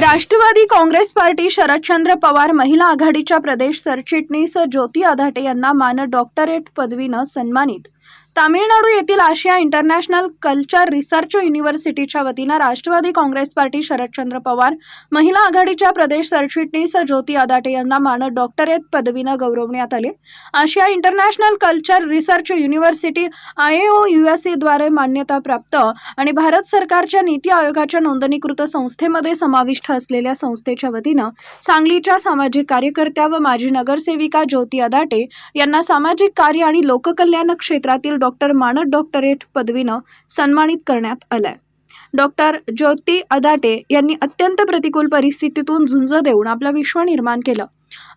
Rashtrawadi Congress party Sharadchandra Pawar महिला आघाडीच्या प्रदेश सरचिटणीस ज्योती आधाटे यांना मान डॉक्टरेट पदवीनं सन्मानित तामिळनाडू येथील आशिया इंटरनॅशनल कल्चर रिसर्च युनिव्हर्सिटीच्या वतीनं राष्ट्रवादी काँग्रेस पार्टी शरदचंद्र पवार महिला आघाडीच्या प्रदेश सरचिटणीस ज्योती आदाटे यांना मानद डॉक्टरेट पदवीनं गौरवण्यात आले. Asia international culture research university I O U एसद्वारे मान्यताप्राप्त आणि भारत सरकारच्या नीती आयोगाच्या नोंदणीकृत संस्थेमध्ये समाविष्ट असलेल्या संस्थेच्या वतीनं सांगलीच्या सामाजिक कार्यकर्त्या व माजी नगरसेविका ज्योती अदाटे यांना सामाजिक कार्य आणि लोककल्याण क्षेत्रातील डॉक्टर मानद डॉक्टरेट पदवीनं सन्मानित करण्यात आलंय. डॉक्टर ज्योती अदाटे यांनी अत्यंत प्रतिकूल परिस्थितीतून झुंज देऊन आपलं विश्व निर्माण केलं.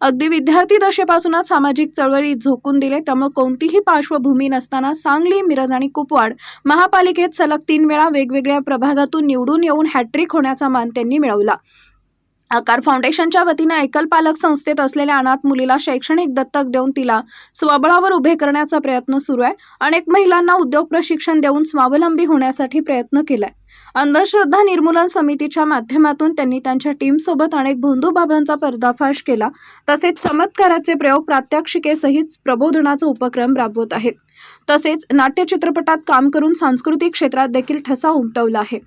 अगदी विद्यार्थी दशेपासूनच सामाजिक चळवळी झोकून दिले त्यामुळे कोणतीही पार्श्वभूमी नसताना सांगली मिरज आणि कुपवाड महापालिकेत सलग तीन वेळा वेगवेगळ्या प्रभागातून निवडून येऊन हॅट्रिक होण्याचा मान त्यांनी मिळवला. आकार फाउंडेशनच्या वतीनं एकल पालक संस्थेत असलेल्या अनाथ मुलीला शैक्षणिक दत्तक देऊन तिला स्वबळावर उभे करण्याचा प्रयत्न सुरू आहे. अनेक महिलांना उद्योग प्रशिक्षण देऊन स्वावलंबी होण्यासाठी प्रयत्न केलाय. अंधश्रद्धा निर्मूलन समितीच्या माध्यमातून त्यांनी त्यांच्या टीमसोबत अनेक बंधूबाबांचा पर्दाफाश केला. तसेच चमत्काराचे प्रयोग प्रात्यक्षिकेसहित प्रबोधनाचा उपक्रम राबवत आहेत. तसेच नाट्य चित्रपटात काम करून सांस्कृतिक क्षेत्रात देखील ठसा उमटवला आहे.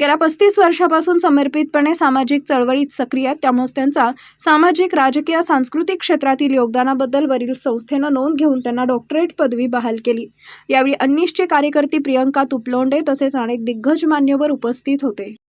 गेल्या पस्तीस वर्षापासून समर्पितपणे सामाजिक चळवळीत सक्रिय त्यामुळेच त्यामुळे त्यांचा सामाजिक राजकीय सांस्कृतिक क्षेत्रातील योगदानाबद्दल वरील संस्थेनं नोंद घेऊन त्यांना डॉक्टरेट पदवी बहाल केली. यावेळी अन्निशचे कार्यकर्ती प्रियंका तुपलोंडे तसेच अनेक दिग्गज मान्य मान्यवर उपस्थित होते.